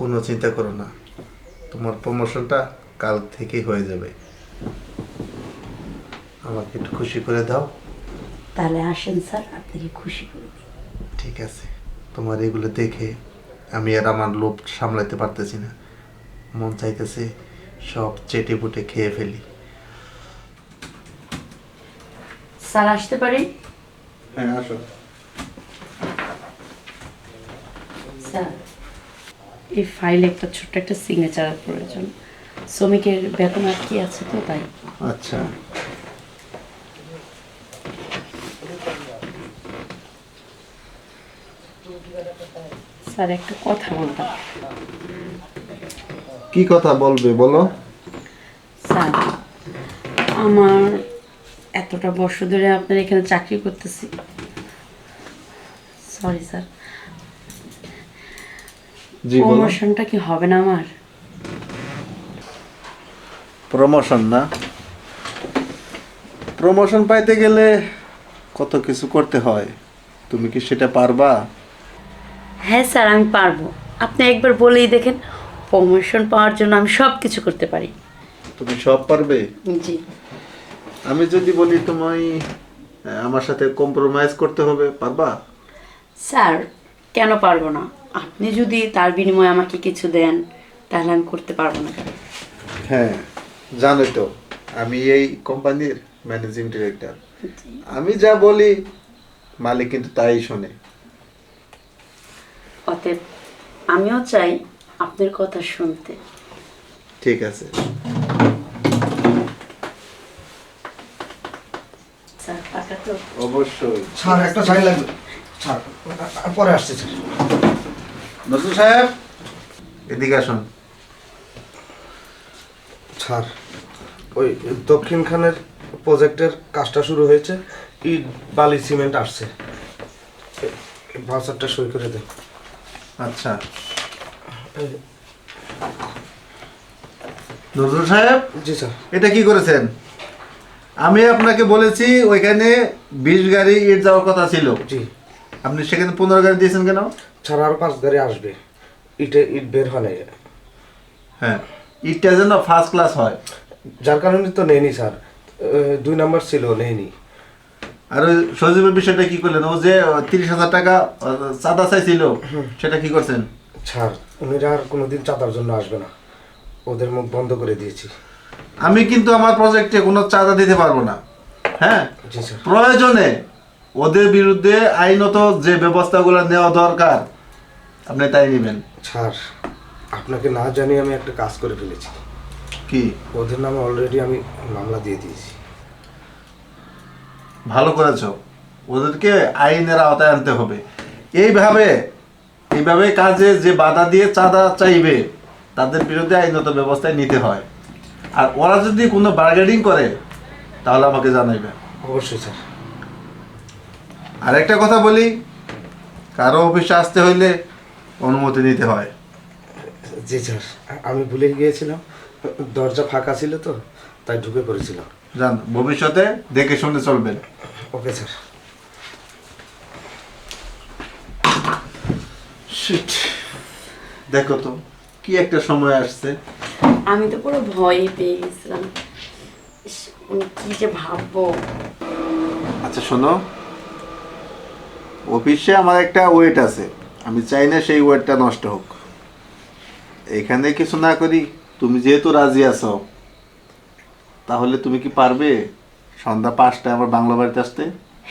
কোনো চিন্তা করো না। তোমার প্রমোশনটা কাল থেকেই হয়ে যাবে। আমাকে একটু খুশি করে দাও। তাহলে আসেন স্যার আপনাকে খুশি করে দিই ঠিক আছে। তোমার এগুলো দেখে আমি আর আমার লোভ সামলাতে পারতেছি না। মন চাইতেছে সব চেটে বুটে খেয়ে ফেলি। স্যার আসতে পারি? হ্যাঁ আসো। স্যার এই ফাইলে একটা ছোট্ট একটা সিগনেচার প্রয়োজন। শ্রমিকের বেতন আর কি আছে তো তাই। আচ্ছা। স্যার একটা কথা বলতাম কি কথা বলবে বলো? স্যার আমার এতটা বছর ধরে আপনার এখানে চাকরি করতেছি। Sorry sir. জি প্রমোশনটা কি হবে না আমার? প্রমোশন না। প্রমোশন পাইতে গেলে কত কিছু করতে হয়। তুমি কি সেটা পারবা? হ্যাঁ স্যার আমি পারব। আপনি একবার বলেই দেখেন প্রমোশন পাওয়ার জন্য আমি সব কিছু করতে পারি। তুমি সব পারবে? জি। আমি যদি বলি তোমায় আমার সাথে কম্প্রোমাইজ করতে হবে পারবা? স্যার কেন পারব না? আপনি যদি তার বিনিময়ে আমাকে কিছু দেন তাহলে আমি করতে পারব না। হ্যাঁ জানোই তো আমি এই কোম্পানির ম্যানেজিং ডিরেক্টর আমি যা বলি মালিক কিন্তু তাই শোনে। অতএব আমিও চাই আপনার কথা শুনতে। ঠিক আছে। স্যার টাকা তো অবশ্যই। স্যার একটা সাইন লাগবে। স্যার পরে আসছে স্যার। নজরুল সাহেব। এদিকে আসুন। স্যার ওই দক্ষিণখানের প্রজেক্টের কাজটা শুরু হয়েছে। ইট বালি সিমেন্ট আসছে। ভাউচারটা সই করে দেন। আচ্ছা। নজরুল সাহেব জি স্যার। এটা কি করেছেন? আমি আপনাকে বলেছি ওইখানে বিশ গাড়ি ইট যাওয়ার কথা ছিল। জি। আপনি সেখানে পনেরো গাড়ি দিয়েছেন কেন? স্যার আরও পাঁচ গাড়ি আসবে। ইটে ইট বের হয় নাই। হ্যাঁ ইটটা যেন ফার্স্ট ক্লাস হয়। যার কারণে তো নেয়নি স্যার। দুই নাম্বার ছিল নেয়নি। আর সজীবের বিষয়টা কি করলেন? ও যে তিরিশ হাজার টাকা চাঁদা চাইছিল সেটা কি করছেন? স্যার উনিরা আর কোনোদিন চাঁদার জন্য আসবে না। ওদের মুখ বন্ধ করে দিয়েছি। আমি কিন্তু আমার প্রজেক্টে কোনো চাঁদা দিতে পারব না। হ্যাঁ? প্রয়োজনে ওদের বিরুদ্ধে আইনত যে ব্যবস্থাগুলো নেওয়া দরকার আপনি তাই নেবেন। স্যার আপনাকে না জানিয়ে আমি একটা কাজ করে ফেলেছি। কি? ওদের নামে অলরেডি আমি মামলা দিয়ে দিয়েছি। ভালো করেছ। ওদেরকে আইনের আওতায় আনতে হবে। এইভাবে এইভাবে কাজে যে বাধা দিয়ে চাঁদা চাইবে তাদের বিরুদ্ধে আইনত ব্যবস্থায় নিতে হয়। আর ওরা যদি কোনো বার্গেনিং করে তাহলে আমাকে জানাইবে। অবশ্যই স্যার। আর একটা কথা বলি কারও অফিসে আসতে হইলে অনুমতি নিতে হয়। জি স্যার। আমি ভুলে গিয়েছিলাম। দরজা ফাঁকা ছিল তো তাই ঢুকে পড়েছিলাম। জান ভবিষ্যতে দেখে শুনে চলবেন। Okay sir. দেখো তো কি একটা সময় আসছে। আমি তো পুরো ভয়ে পেয়ে গেছিলাম। ইস, উনি কি যে ভাববো। আচ্ছা শোনো। অফিসে আমার একটা ওয়েট আছে। আমি চাই না সেই ওয়েটটা নষ্ট হোক। এখানে কিছু না করি তুমি যেহেতু রাজি আছো তাহলে তুমি কি পারবে? সন্ধ্যা পাঁচটায় আমার বাংলা বাড়িতে আসতে?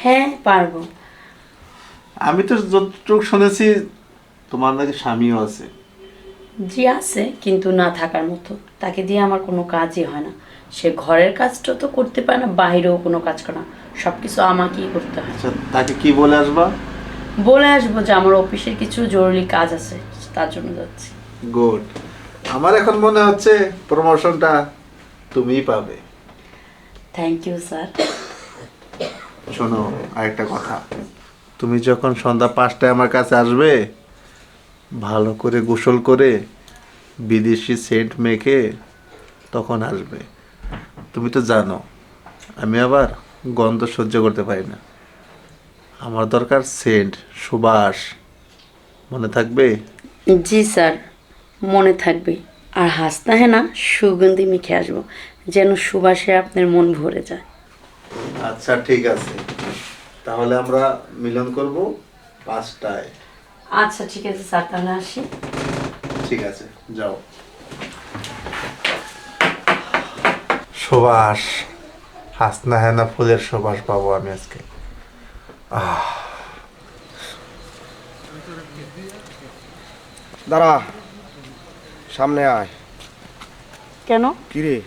হ্যাঁ পারব। আমি তো যতটুকু শুনেছি তোমার নাকি স্বামীও আছে। জি আছে কিন্তু না থাকার মতো। তাকে দিয়ে আমার কোনো কাজই হয় না। সে ঘরের কাজটা তো করতে পারে না বাইরেও কোনো কাজ করে না। সব কিছু আমাকেই করতে হয়। আচ্ছা তাকে কি বলে আসবা? বলে আসব যে আমার অফিসের কিছু জরুরি কাজ আছে তার জন্য যাচ্ছি। গুড। আমার এখন মনে হচ্ছে প্রমোশনটা তুমিই পাবে। থ্যাংক ইউ স্যার শোনো আরেকটা কথা। তুমি যখন সন্ধ্যা পাঁচটায় আমার কাছে আসবে ভালো করে গোসল করে বিদেশি সেন্ট মেখে তখন আসবে। তুমি তো জানো আমি আবার গন্ধ সহ্য করতে পারি না। আমার দরকার সেন্ট সুবাস মনে থাকবে? জি স্যার মনে থাকবে। আর হাসতে হ্যাঁ না সুগন্ধি মেখে আসব যেন সুবাসে আপনার মন ভরে যায়। আচ্ছা ঠিক আছে। তাহলে আমরা মিলন করব পাঁচটায়। আচ্ছা ঠিক আছে স্যার তাহলে আসি। ঠিক আছে যাও। সুবাস হাসনা হেনা ফুলের সুবাস পাবো আমি আজকে। দাঁড়া সামনে আয়। কেন? কিরে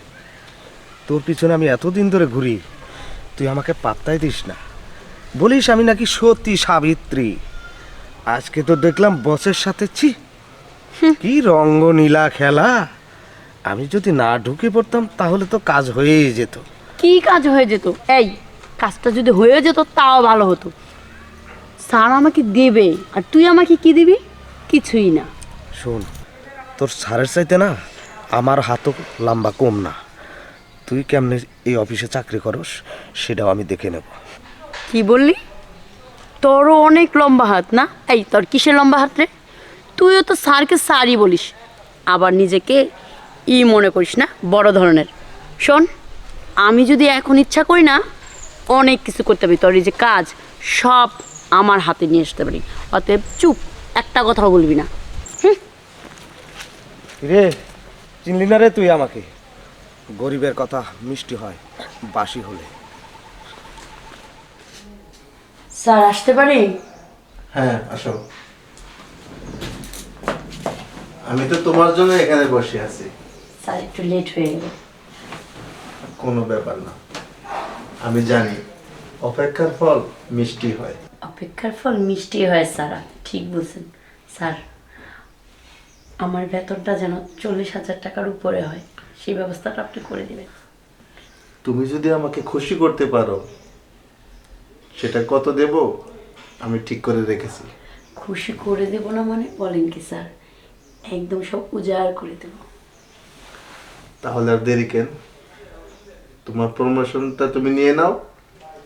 তোর পিছনে আমি এতদিন ধরে ঘুরি তুই আমাকে পাত্তাই দিস না। বলিস আমি নাকি সত্যি সাবিত্রী। আজকে তো দেখলাম বসের সাথে ছি কি রঙ্গ নীলা খেলা। আমি যদি না ঢুকে পড়তাম তাহলে তো কাজ হয়েই যেত। কি কাজ হয়ে যেত? এই কাজটা যদি হয়ে যেত তাও ভালো হতো। স্যার আমাকে দেবে আর তুই আমাকে কি দিবি? কিছুই না। শোন তোর সারের চাইতে না আমার হাতও লম্বা কম না। তুই কেমনে এই অফিসে চাকরি করস সেটাও আমি দেখে নেব। কি বললি? তোরও অনেক লম্বা হাত না? এই তোর কিসের লম্বা হাত রে? তুইও তো স্যারকে স্যারই বলিস। আবার নিজেকে ই মনে করিস না বড় ধরনের। শোন আমি যদি এখন ইচ্ছা করি না অনেক কিছু করতে পারি তোর এই যে কাজ সব আমার হাতে নিয়ে আসতে পারি। অতএব চুপ একটা কথাও বলবি না। রে চিনলি না রে তুই আমাকে? গরিবের কথা মিষ্টি হয় বাসি হলে। স্যার আসতে পারি? হ্যাঁ আসো। আমি তো তোমার জন্য এখানে বসে আছি। স্যার একটু লেট হয়ে গেল। কোনো ব্যাপার না। আমি জানি অপেক্ষার ফল মিষ্টি হয়। অপেক্ষার ফল মিষ্টি হয় স্যার ঠিক বলছেন স্যার। আমার বেতনটা যেন চল্লিশ হাজার টাকার উপরে হয় সেই ব্যবস্থাটা আপনি করে দেবেন। তুমি যদি আমাকে খুশি করতে পারো সেটা কত দেব আমি ঠিক করে রেখেছি। খুশি করে দেব না মানে বলেন কি স্যার? একদম সব উজাড় করে দেব। তাহলে আর দেরি কেন? তোমার প্রমোশনটা তুমি নিয়ে নাও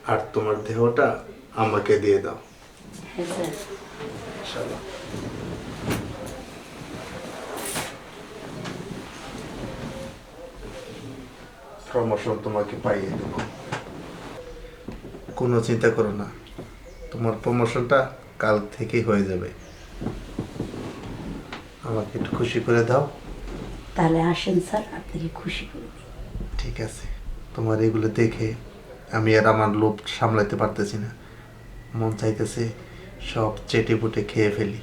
আর তোমার দেহটা আমাকে দিয়ে দাও। হ্যাঁ। প্রমোশন তোমাকে পাইয়ে দেবো। কোনো চিন্তা করো না তোমার প্রমোশনটা কাল থেকেই হয়ে যাবে। আমাকে একটু খুশি করে দাও। তাহলে আসেন স্যার আপনাকে খুশি করে দিই। ঠিক আছে। তোমার এগুলো দেখে আমি আর আমার লোভ সামলাতে পারতেছি না। মন চাইতেছে সব চেটে পুটে খেয়ে ফেলি।